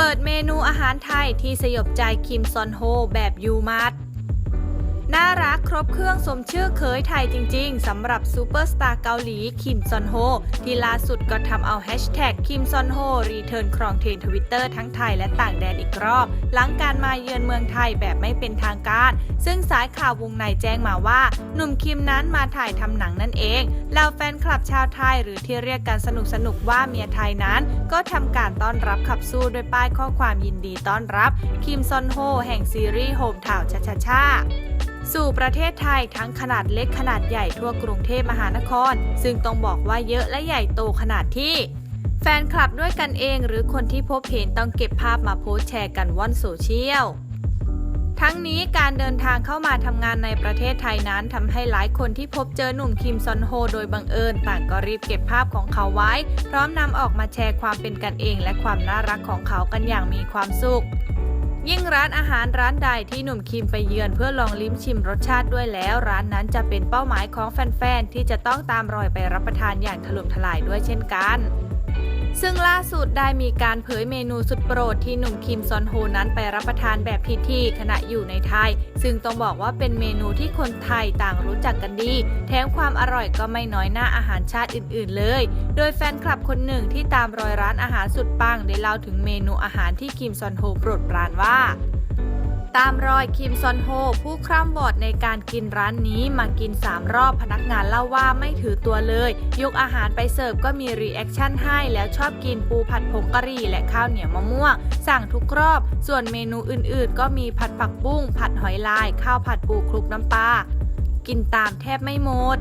เปิดเมนูอาหารไทยที่สยบใจคิมซอนโฮแบบยูมาร์ท น่ารักครบเครื่องสมชื่อเคยไทยจริงๆสำหรับซูเปอร์สตาร์เกาหลีคิมซอนโฮ ที่ล่าสุดก็ทำเอาแฮชแท็กคิมซอนโฮ รีเทิร์นครองเทรนทวิตเตอร์ทั้งไทยและต่างแดนอีกรอบ หลังการมาเยือนเมืองไทยแบบไม่เป็นทางการ ซึ่งสายข่าววงในแจ้งมาว่า หนุ่มคิมนั้นมาถ่ายทำหนังนั่นเองเหล่าแฟนคลับชาวไทยหรือที่เรียกกันสนุกสนุกๆว่าเมียไทยนั้น ก็ทำการต้อนรับขับสู้ด้วยป้ายข้อความยินดีต้อนรับ คิมซอนโฮ แห่งซีรีส์โฮมทาวชาชาชา สู่ประเทศไทยทั้งขนาดเล็กขนาดใหญ่ทั่วกรุงเทพมหานคร ซึ่งต้องบอกว่าเยอะและใหญ่โตขนาดที่ แฟนคลับด้วยกันเองหรือคนที่พบเห็นต้องเก็บภาพมาโพสแชร์กันว่อนโซเชียลทั้งนี้การเดินทางเข้ามาทำงานในประเทศไทยนั้นทำให้หลายคนที่พบเจอหนุ่มคิมซอนโฮโดยบังเอิญต่างก็รีบเก็บภาพของเขาไว้ พร้อมนำออกมาแชร์ความเป็นกันเองและความน่ารักของเขากันอย่างมีความสุข ยิ่งร้านอาหารร้านใดที่หนุ่มคิมไปเยือนเพื่อลองลิ้มชิมรสชาติด้วยแล้ว ร้านนั้นจะเป็นเป้าหมายของแฟนๆที่จะต้องตามรอยไปรับประทานอย่างถล่มทลายด้วยเช่นกัน ซึ่งล่าสุดได้มีการเผยเมนูสุดโปรดที่หนุ่มคิมซอนโฮนั้นไปรับประทานแบบทีขณะอยู่ในไทย ซึ่งต้องบอกว่าเป็นเมนูที่คนไทยต่างรู้จักกันดี แถมความอร่อยก็ไม่น้อยหน้าอาหารชาติอื่น ๆ เลย โดยแฟนคลับคนหนึ่งที่ตามรอยร้านอาหารสุดปังได้เล่าถึงเมนูอาหารที่คิมซอนโฮโปรดปรานว่า ตามรอยคิมซอนโฮ ผู้คร่ำวอดในการกินร้านนี้มากิน 3 รอบพนักงานเล่าว่าไม่ถือตัวเลย ยกอาหารไปเสิร์ฟก็มีรีแอคชั่นให้ แล้วชอบกินปูผัดผงกะหรี่และข้าวเหนียวมะม่วง สั่งทุกรอบ ส่วนเมนูอื่นๆ ก็มีผัดผักบุ้ง ผัดหอยลาย ข้าวผัดปูคลุกน้ำปลากินตามแทบไม่หมด